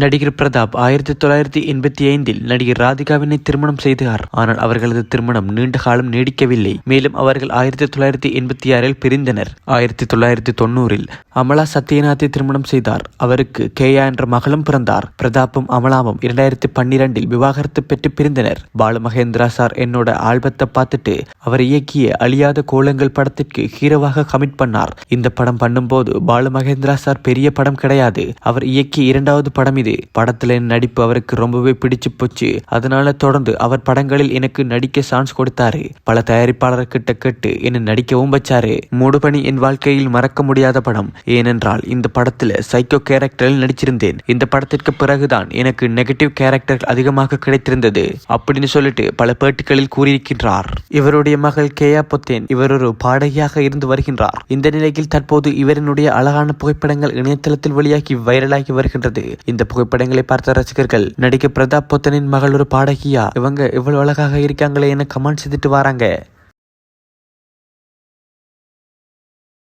நடிகர் பிரதாப் ஆயிரத்தி தொள்ளாயிரத்தி எண்பத்தி ஐந்தில் நடிகர் ராதிகாவினை திருமணம் செய்தார். ஆனால் அவர்களது திருமணம் நீண்ட காலம் நீடிக்கவில்லை. மேலும் அவர்கள் ஆயிரத்தி தொள்ளாயிரத்தி எண்பத்தி ஆறில் பிரிந்தனர். ஆயிரத்தி தொள்ளாயிரத்தி தொண்ணூறில் அமலா சத்யநாத்தை திருமணம் செய்தார். அவருக்கு கேயா என்ற மகளும் பிறந்தார். பிரதாப்பும் அமலாவும் இரண்டாயிரத்தி பன்னிரண்டில் விவாகரத்து பெற்று பிரிந்தனர். பாலு மகேந்திரா சார் என்னோட ஆல்பத்தை பார்த்துட்டு அவர் இயக்கிய அழியாத கோலங்கள் படத்திற்கு ஹீரோவாக கமிட் பண்ணார். இந்த படம் பண்ணும்போது பாலு மகேந்திரா சார் பெரிய படம் கிடையாது. அவர் இயக்கிய இரண்டாவது படம் இது படத்துல நடிப்பு அவருக்கு ரொம்பவே பிடிச்சு போச்சு. அதனால தொடர்ந்து அவர் படங்களில் எனக்கு நடிக்க சான்ஸ் கொடுத்தாரு. பல தயாரிப்பாளர்கிட்ட கேட்டு என்ன நடிக்கவும் வச்சாரு. மூடுபணி என் வாழ்க்கையில் மறக்க முடியாத படம். ஏனென்றால் இந்த படத்துல சைக்கோ கேரக்டரில் நடிச்சிருந்தேன். இந்த படத்திற்கு பிறகுதான் எனக்கு நெகட்டிவ் கேரக்டர் அதிகமாக கிடைத்திருந்தது. அப்படின்னு சொல்லிட்டு பல பேட்டிகளில் கூறியிருக்கின்றார். இவருடைய மகள் கேயா பொத்தேன் இவர் ஒரு பாடகியாக இருந்து வருகின்றார். இந்த நிலையில் தற்போது இவரினுடைய அழகான புகைப்படங்கள் இணையதளத்தில் வெளியாகி வைரலாகி வருகின்றது. இந்த புகைப்படங்களை பார்த்த ரசிகர்கள் நடிகை பிரதாப் பொத்தனின் மகள் ஒரு பாடகியா? இவங்க இவ்வளவு அழகாக இருக்காங்களே என கமெண்ட் செய்துட்டு வராங்க.